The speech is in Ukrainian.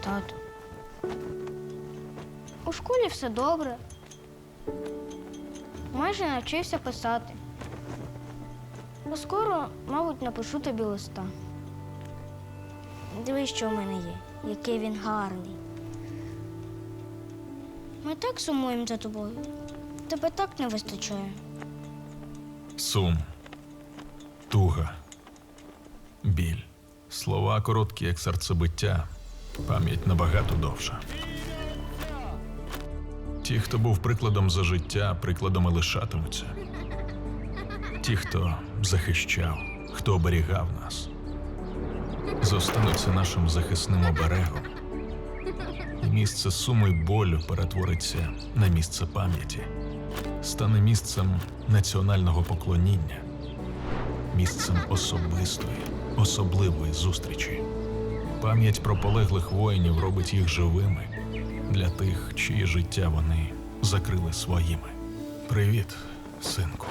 Тату. У школі все добре. Майже навчився писати. А скоро, мабуть, напишу тобі листа. Дивись, що в мене є, який він гарний. Ми так сумуємо за тобою. Тебе так не вистачає. Сум, туга, біль. Слова короткі, як серцебиття, пам'ять набагато довша. Ті, хто був прикладом за життя, прикладом лишатимуться. Ті, хто захищав, хто оберігав нас, зостануться нашим захисним оберегом. І місце суму й болю перетвориться на місце пам'яті стане місцем національного поклоніння, місцем особистої, особливої зустрічі. Пам'ять про полеглих воїнів робить їх живими для тих, чиї життя вони закрили своїми. Привіт, синку.